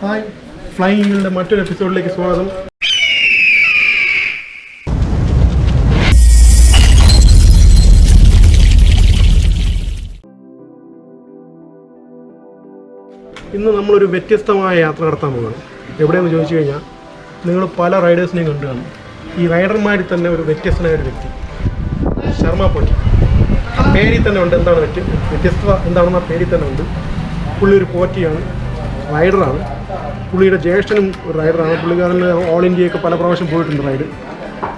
Hi ഫ്ലൈയിങ്ങിന്റെ മറ്റൊരു എപ്പിസോഡിലേക്ക് സ്വാഗതം. ഇന്ന് നമ്മളൊരു വ്യത്യസ്തമായ യാത്ര നടത്താൻ പോവുകയാണ് എവിടെയെന്ന് ചോദിച്ചു കഴിഞ്ഞാൽ നിങ്ങൾ പല റൈഡേഴ്സിനെയും കണ്ടു കാണും ഈ റൈഡർമാരിൽ തന്നെ ഒരു വ്യത്യസ്തനായ ഒരു വ്യക്തി. ശർമ്മ ആ പേരിൽ തന്നെ ഉണ്ട്. എന്താണ് വ്യത്യ വ്യത്യസ്തത? എന്താണെന്ന് ആ പേരിൽ തന്നെ ഉണ്ട്. പുള്ളി ഒരു പോറ്റിയാണ്. റൈഡറാണ് പുള്ളിയുടെ ജ്യേഷ്ഠനും ഒരു റൈഡറാണ് പുള്ളിക്കാരൻ ഓൾ ഇന്ത്യയൊക്കെ പല പ്രാവശ്യം പോയിട്ടുണ്ട് റൈഡ്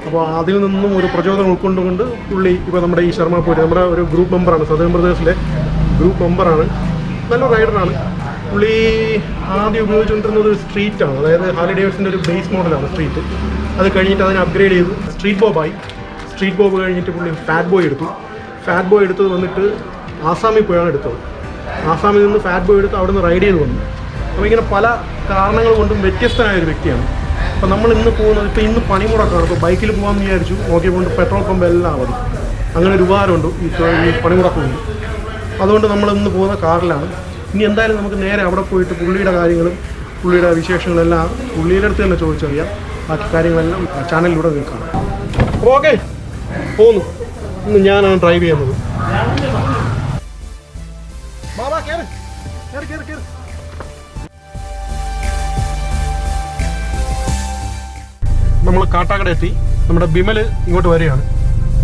അപ്പോൾ അതിൽ നിന്നും ഒരു പ്രചോദനം ഉൾക്കൊണ്ടുകൊണ്ട് പുള്ളി ഇപ്പോൾ നമ്മുടെ ഈ ശർമ്മ പോയി നമ്മുടെ ഒരു ഗ്രൂപ്പ് മെമ്പറാണ് സദേൺ ബ്രദേഴ്സിലെ ഗ്രൂപ്പ് മെമ്പറാണ് നല്ല റൈഡറാണ് പുള്ളി ആദ്യം ഉപയോഗിച്ചുകൊണ്ടിരുന്നത് ഒരു സ്ട്രീറ്റാണ് അതായത് ഹാലി ഡേവിഡ്സിന്റെ ഒരു ബേസ് മോഡലാണ് സ്ട്രീറ്റ് അത് കഴിഞ്ഞിട്ട് അതിനെ അപ്ഗ്രേഡ് ചെയ്തു. സ്ട്രീറ്റ് ബോബായി സ്ട്രീറ്റ് ബോബ് കഴിഞ്ഞിട്ട് പുള്ളി ഫാറ്റ് ബോയ് എടുത്തു. ഫാറ്റ് ബോയ് എടുത്തത് വന്നിട്ട് ആസാമിൽ പോയാണ് എടുത്തത്. ആസാമിൽ നിന്ന് ഫാറ്റ് ബോയ് എടുത്ത് അവിടെ നിന്ന് റൈഡ് ചെയ്ത് വന്നു. അപ്പോൾ ഇങ്ങനെ പല കാരണങ്ങൾ കൊണ്ടും വ്യത്യസ്തനായ ഒരു വ്യക്തിയാണ്. അപ്പോൾ നമ്മൾ ഇന്ന് പോകുന്നത് ഇപ്പോൾ ഇന്ന് പണിമുടക്കാണ് ഇപ്പോൾ ബൈക്കിൽ പോകാമെന്ന് വിചാരിച്ചു. നോക്കിയപ്പോൾ പെട്രോൾ പമ്പ് എല്ലാം മതി അങ്ങനെ ഒരു ഉപകാരമുണ്ട്. ഈ പണിമുടക്കുണ്ട് അതുകൊണ്ട് നമ്മൾ ഇന്ന് പോകുന്ന കാറിലാണ്. ഇനി എന്തായാലും നമുക്ക് നേരെ അവിടെ പോയിട്ട് പുള്ളിയുടെ കാര്യങ്ങളും പുള്ളിയുടെ വിശേഷങ്ങളെല്ലാം പുള്ളിയുടെ അടുത്ത് തന്നെ ചോദിച്ചറിയാം. ബാക്കി കാര്യങ്ങളെല്ലാം ചാനലിലൂടെ നിൽക്കാം ഓക്കെ പോന്നു ഇന്ന് ഞാനാണ് ഡ്രൈവ് ചെയ്യുന്നത്. നമ്മൾ കാട്ടാക്കട എത്തി. നമ്മുടെ ബിമൽ ഇങ്ങോട്ട് വരികയാണ്.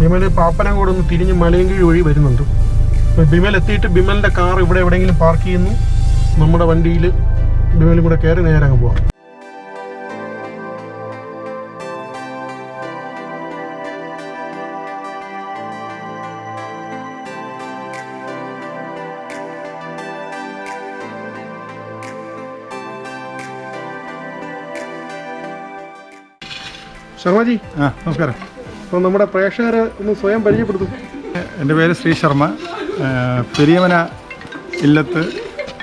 ബിമൽ പാപ്പനംകോട് ഒന്ന് തിരിഞ്ഞ് മലയങ്കിഴി വഴി വരുന്നുണ്ട്. ബിമൽ എത്തിയിട്ട് ബിമലിന്റെ കാർ ഇവിടെ എവിടെയെങ്കിലും പാർക്ക് ചെയ്യുന്നു. നമ്മുടെ വണ്ടിയിൽ ബിമലും കൂടെ കയറി നേരെ അങ്ങ് പോവാം. ശർമ്മജി? ആ നമസ്കാരം. അപ്പോൾ നമ്മുടെ പ്രേക്ഷകരെ ഒന്ന് സ്വയം പരിചയപ്പെടുത്തും. എന്റെ പേര് ശ്രീ ശർമ്മ. പെരിയമന ഇല്ലത്ത്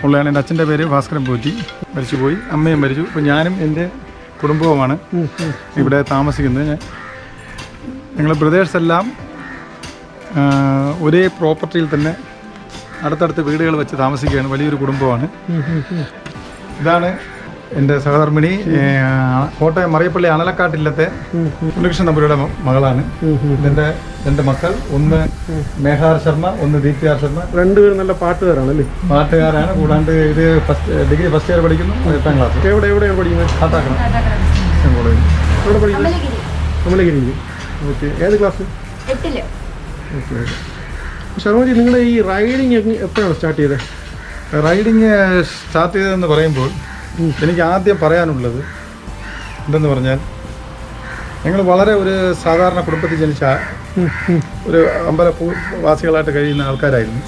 ഉള്ളതാണ് എന്റെ അച്ഛന്റെ പേര് ഭാസ്കരൻ പോറ്റി. മരിച്ചുപോയി അമ്മയും മരിച്ചു. അപ്പോൾ ഞാനും എന്റെ കുടുംബവുമാണ് ഇവിടെ താമസിക്കുന്നത്. ഞാൻ ഞങ്ങൾ ബ്രദേഴ്സ് എല്ലാം ഒരേ പ്രോപ്പർട്ടിയിൽ തന്നെ അടുത്തടുത്ത് വീടുകൾ വെച്ച് താമസിക്കുകയാണ്. വലിയൊരു കുടുംബമാണ്. ഇതാണ് എന്റെ സഹധർമ്മിണി കോട്ടയം മറിയപ്പള്ളി അണലക്കാട്ടില്ലത്തെ ഉണ്ണികൃഷ്ണൻ നമ്പൂരിയുടെ മകളാണ്. ഇതെന്റെ രണ്ട് മക്കൾ ഒന്ന് മേഘാർ ശർമ്മ ഒന്ന് ദീപ്തിയാർ ശർമ്മ. രണ്ടുപേരും നല്ല പാട്ടുകാരാണ് അല്ലേ പാട്ടുകാരാണ്. കൂടാണ്ട് ഇത് ഫസ്റ്റ് ഡിഗ്രി ഫസ്റ്റ് ഇയർ പഠിക്കുന്നു എട്ടാം ക്ലാസ്. എവിടെ എവിടെയാണ് പഠിക്കുന്നത്? കാട്ടാക്കണം കോളേജ് എവിടെ പഠിക്കുന്നത്? കമലഗിരിയിൽ ഓക്കെ. ഏത് ക്ലാസ്? ഓക്കെ ശർമ്മജി നിങ്ങളുടെ ഈ റൈഡിങ് എപ്പോഴാണ് സ്റ്റാർട്ട് ചെയ്തത്? റൈഡിങ് സ്റ്റാർട്ട് ചെയ്തതെന്ന് പറയുമ്പോൾ എനിക്ക് ആദ്യം പറയാനുള്ളത് എന്തെന്ന് പറഞ്ഞാൽ ഞങ്ങൾ വളരെ ഒരു സാധാരണ കുടുംബത്തിൽ ജനിച്ച ഒരു അമ്പല വാസികളായിട്ട് കഴിയുന്ന ആൾക്കാരായിരുന്നു.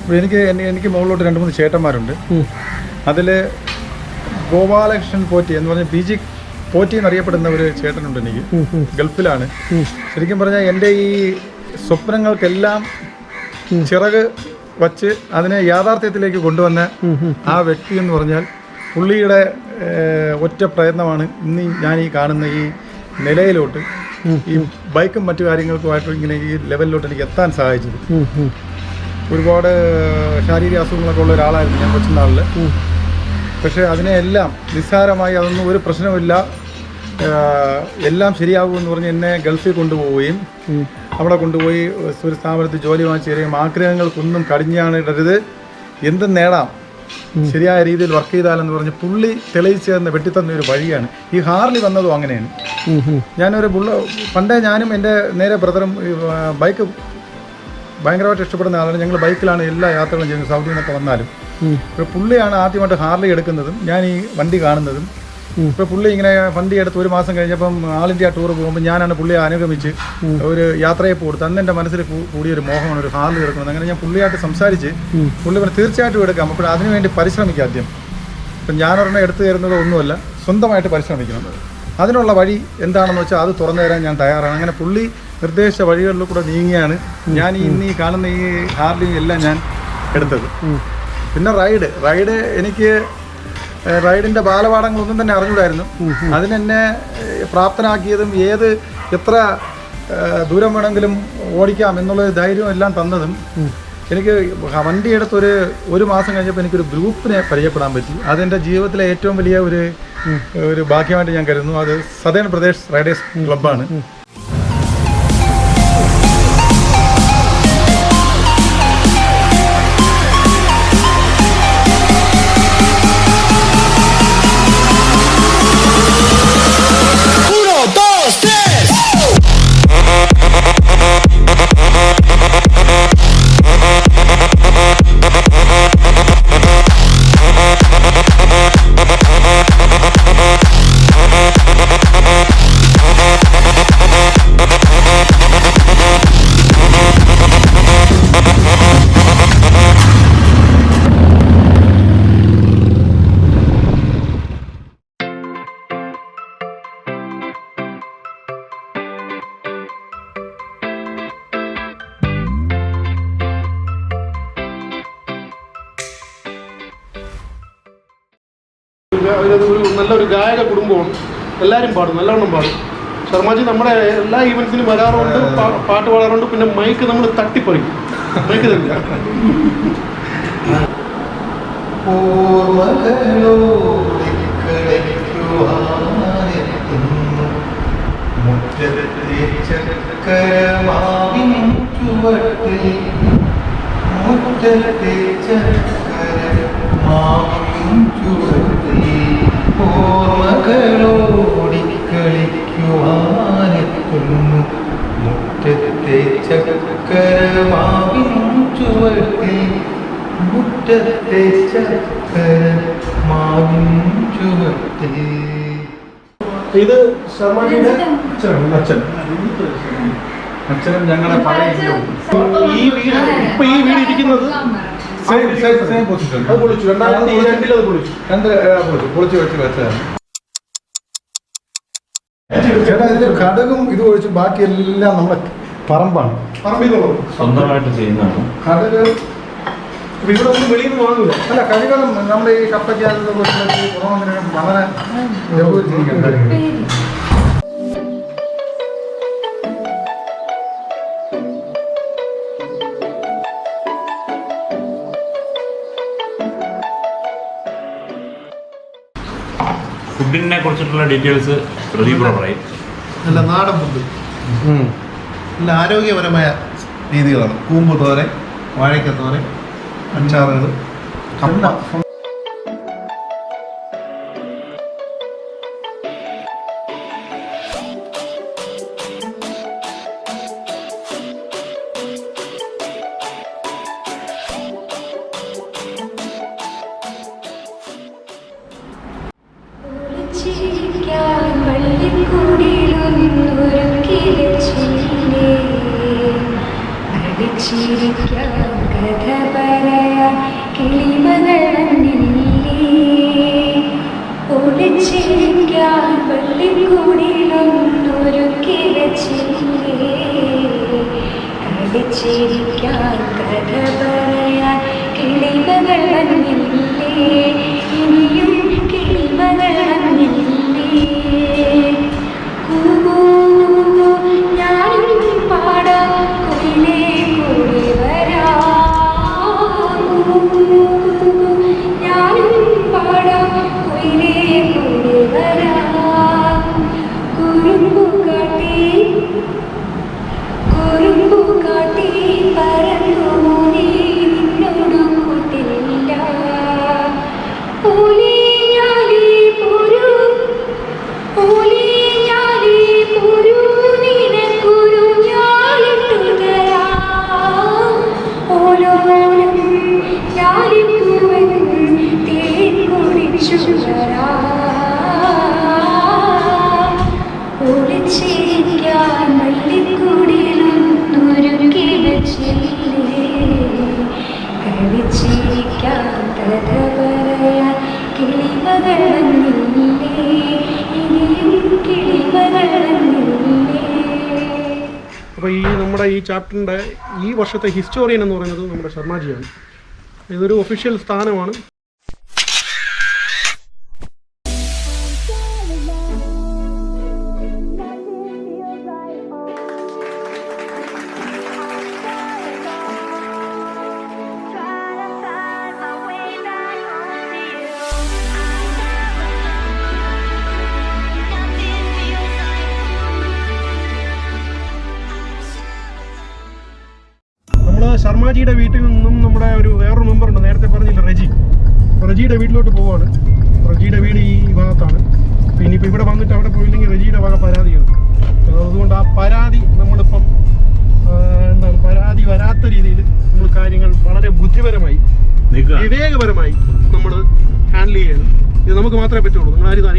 അപ്പോൾ എനിക്ക് എനിക്ക് മുകളിലോട്ട് രണ്ട് മൂന്ന് ചേട്ടന്മാരുണ്ട്. അതിൽ ഗോപാലകൃഷ്ണൻ പോറ്റി എന്ന് പറഞ്ഞ ബി ജി പോറ്റി എന്നറിയപ്പെടുന്ന ഒരു ചേട്ടനുണ്ട് എനിക്ക്. ഗൾഫിലാണ്. ശരിക്കും പറഞ്ഞാൽ എന്റെ ഈ സ്വപ്നങ്ങൾക്കെല്ലാം ചിറക് വച്ച് അതിനെ യാഥാർത്ഥ്യത്തിലേക്ക് കൊണ്ടുവന്ന ആ വ്യക്തി എന്ന് പറഞ്ഞാൽ പുള്ളിയുടെ ഒറ്റ പ്രയത്നമാണ് ഇന്ന് ഞാൻ ഈ കാണുന്ന ഈ നിലയിലോട്ട് ഈ ബൈക്കും മറ്റു കാര്യങ്ങൾക്കുമായിട്ട് ഇങ്ങനെ ഈ ലെവലിലോട്ട് എനിക്ക് എത്താൻ സഹായിച്ചത് ഒരുപാട് ശാരീരിക അസുഖങ്ങളൊക്കെ ഉള്ള ഒരാളായിരുന്നു ഞാൻ കൊച്ചുനാളിൽ പക്ഷേ അതിനെയെല്ലാം നിസ്സാരമായി അതൊന്നും ഒരു പ്രശ്നമില്ല എല്ലാം ശരിയാകുമെന്ന് പറഞ്ഞ് എന്നെ ഗൾഫിൽ കൊണ്ടുപോവുകയും അവിടെ കൊണ്ടുപോയി ഒരു സ്ഥാപനത്തിൽ ജോലി വാങ്ങിച്ചു തരികയും ആഗ്രഹങ്ങൾക്കൊന്നും കടിഞ്ഞാണിടരുത്. എന്തും നേടാം. ശരിയായ രീതിയിൽ വർക്ക് ചെയ്താലെന്ന് പറഞ്ഞ് പുള്ളി തെളിയിച്ചു തന്ന വെട്ടിത്തന്ന ഒരു വഴിയാണ്. ഈ ഹാർലി വന്നതും അങ്ങനെയാണ്. ഞാനൊരു ബുള്ള പണ്ടേ ഞാനും എന്റെ നേരെ ബ്രദറും ബൈക്ക് ഭയങ്കരമായിട്ട് ഇഷ്ടപ്പെടുന്ന ആളാണ്. ഞങ്ങൾ ബൈക്കിലാണ് എല്ലാ യാത്രകളും ചെയ്യുന്നത്. സൗദിയിൽ നിന്നൊക്കെ വന്നാലും. പുള്ളിയാണ് ആദ്യമായിട്ട് ഹാർലി എടുക്കുന്നതും ഞാൻ ഈ വണ്ടി കാണുന്നതും. ഇപ്പോൾ പുള്ളി ഇങ്ങനെ ഫണ്ട് എടുത്ത് ഒരു മാസം കഴിഞ്ഞപ്പം ആൾ ഇന്ത്യ ടൂർ പോകുമ്പോൾ ഞാനാണ് പുള്ളിയെ അനുഗമിച്ച് ഒരു യാത്രയെ കൊടുത്ത് അന്ന് എന്റെ മനസ്സിൽ കൂടി കൂടിയ ഒരു മോഹമാണ് ഒരു ഹാർലി എടുക്കുന്നത് അങ്ങനെ ഞാൻ പുള്ളിയായിട്ട് സംസാരിച്ച് പുള്ളി പറഞ്ഞു തീർച്ചയായിട്ടും എടുക്കാം. അപ്പോൾ അതിനുവേണ്ടി പരിശ്രമിക്കാം ആദ്യം. ഇപ്പം ഞാനൊരെണ്ണം എടുത്തു തരുന്നത് ഒന്നുമല്ല സ്വന്തമായിട്ട് പരിശ്രമിക്കണം. അതിനുള്ള വഴി എന്താണെന്ന് വെച്ചാൽ അത് തുറന്നു തരാൻ ഞാൻ തയ്യാറാണ്. അങ്ങനെ പുള്ളി നിർദ്ദേശിച്ച വഴികളിൽ കൂടെ നീങ്ങിയാണ് ഞാൻ ഈ ഇന്ന് ഈ കാണുന്ന ഈ ഹാർലി എല്ലാം ഞാൻ എടുത്തത്. പിന്നെ റൈഡ്. റൈഡ് എനിക്ക് റൈഡിന്റെ ബാലപാഠങ്ങളൊന്നും തന്നെ അറിഞ്ഞൂടായിരുന്നു. അതിനെന്നെ പ്രാപ്തനാക്കിയതും ഏത് എത്ര ദൂരം വേണമെങ്കിലും ഓടിക്കാം എന്നുള്ള ധൈര്യം എല്ലാം തന്നതും എനിക്ക് വണ്ടി എടുത്തൊരു ഒരു മാസം കഴിഞ്ഞപ്പോൾ എനിക്കൊരു ഗ്രൂപ്പിനെ പരിചയപ്പെടാൻ പറ്റി. അതെന്റെ ജീവിതത്തിലെ ഏറ്റവും വലിയ ഒരു ഒരു ഭാഗ്യമായിട്ട് ഞാൻ കരുതുന്നു. അത് സദേൺ പ്രദേശ് റൈഡേഴ്സ് ക്ലബ്ബാണ്. നല്ലൊരു ഗായക കുടുംബമാണ് എല്ലാവരും പാടും നല്ലവണ്ണം പാടും. ശർമാജി നമ്മുടെ എല്ലാ ഈവൻസിനും വരാറുണ്ട് പാട്ട് പാടാറുണ്ട് പിന്നെ മൈക്ക് നമ്മൾ തട്ടിപ്പറിക്കും. മൈക്ക് തരില്ല. ഓർമ്മകളോടിക്കളിക്കുവാനെത്തുന്നു മുറ്റത്തെ ചക്കരമാവിൻ ചുവട്ടിൽ മുറ്റത്തെ ചക്കരമാവിൻ ചുവട്ടിൽ. ഇത് അച്ഛനാണ് അച്ഛൻ അച്ഛനും ഞങ്ങളുടെ പഴയ ഈ വീട് ഇപ്പൊ ഈ വീട് ഇരിക്കുന്നത് സെയിം സെയിം സെയിം പൊസിഷൻ അത് പൊളിച്ചു. രണ്ടായിരത്തി രണ്ടിൽ അത് പൊളിച്ചു. രണ്ട് പൊളിച്ചു. പൊളിച്ചു വെച്ച് വെച്ചതാണ് ചേട്ടാ ഇതിൽ കടകും ഇത് ഒഴിച്ച് ബാക്കി എല്ലാം നമ്മുടെ പറമ്പാണ്. പറമ്പിന്നുള്ളത് സ്വന്തമായിട്ട് ചെയ്യുന്നതാണ്. കടക് ഇവിടെ ഒന്നും വെളിയിൽ നിന്ന് വാങ്ങൂല. അല്ല കഴികളും നമ്മുടെ ഈ കപ്പയ്ക്ക് വളരെ ഫുഡിനെ കുറിച്ചിട്ടുള്ള ഡീറ്റെയിൽസ് പ്രദീപ് പറയും. നല്ല നാടൻ ഫുഡ് നല്ല ആരോഗ്യപരമായ രീതികളാണ്. കൂമ്പ് തോരൻ വാഴയ്ക്ക തോരൻ അച്ചാറുകൾ കപ്പ. അടിച്ചിരിക്കാൻ കഥ പറയാൻ കിളിമകൾ അപ്പോൾ ഈ നമ്മുടെ ഈ ചാപ്റ്ററിന്റെ ഈ വർഷത്തെ ഹിസ്റ്റോറിയൻ എന്ന് പറയുന്നത് നമ്മുടെ ശർമാജിയാണ് ഇതൊരു ഒഫീഷ്യൽ സ്ഥാനമാണ്. ശർമാജിയുടെ വീട്ടിൽ നിന്നും നമ്മുടെ ഒരു വേറൊരു മെമ്പർ ഉണ്ട്. നേരത്തെ പറഞ്ഞില്ല റജി. റജിയുടെ വീട്ടിലോട്ട് പോവാണ്. റജിയുടെ വീട് ഈ ഭാഗത്താണ്. പിന്നെ ഇനിയിപ്പോൾ ഇവിടെ വന്നിട്ട് അവിടെ പോയില്ലെങ്കിൽ റജിയുടെ വക പരാതിയാണ്. അതുകൊണ്ട് ആ പരാതി നമ്മളിപ്പം എന്താണ് പരാതി വരാത്ത രീതിയിൽ നമ്മൾ കാര്യങ്ങൾ വളരെ ബുദ്ധിപരമായി വിവേകപരമായി നമ്മൾ ഹാൻഡിൽ ചെയ്യണം. ഇത് നമുക്ക് മാത്രമേ പറ്റുള്ളൂ. നിങ്ങൾ ആരും ഇത്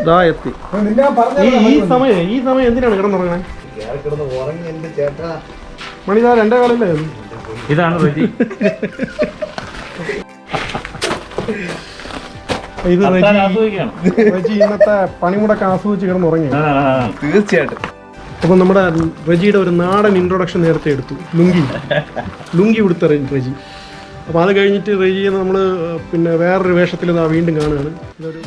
ഇതാ എത്തി. ഈ സമയം ഈ സമയം എന്തിനാണ് കിടന്നുറങ്ങണേ? മണിതാ രണ്ടേ കാലല്ലേ ഇതാണ് റെജി ഇത് റെജി ഇന്നത്തെ പണിമുടക്ക് ആസ്വദിച്ച് കിടന്നുറങ്ങി. ആ, ആ, ആ. തീർച്ചയായിട്ടും. അപ്പൊ നമ്മുടെ റെജിയുടെ ഒരു നാടൻ ഇൻട്രൊഡക്ഷൻ നേരത്തെ എടുത്തു. ലുങ്കി. ലുങ്കി ഉടുത്ത റെജി അപ്പൊ അത് കഴിഞ്ഞിട്ട് റെജിയെ നമ്മൾ പിന്നെ വേറൊരു വേഷത്തിൽ ഇതാ വീണ്ടും കാണുകയാണ്. ഇതൊരു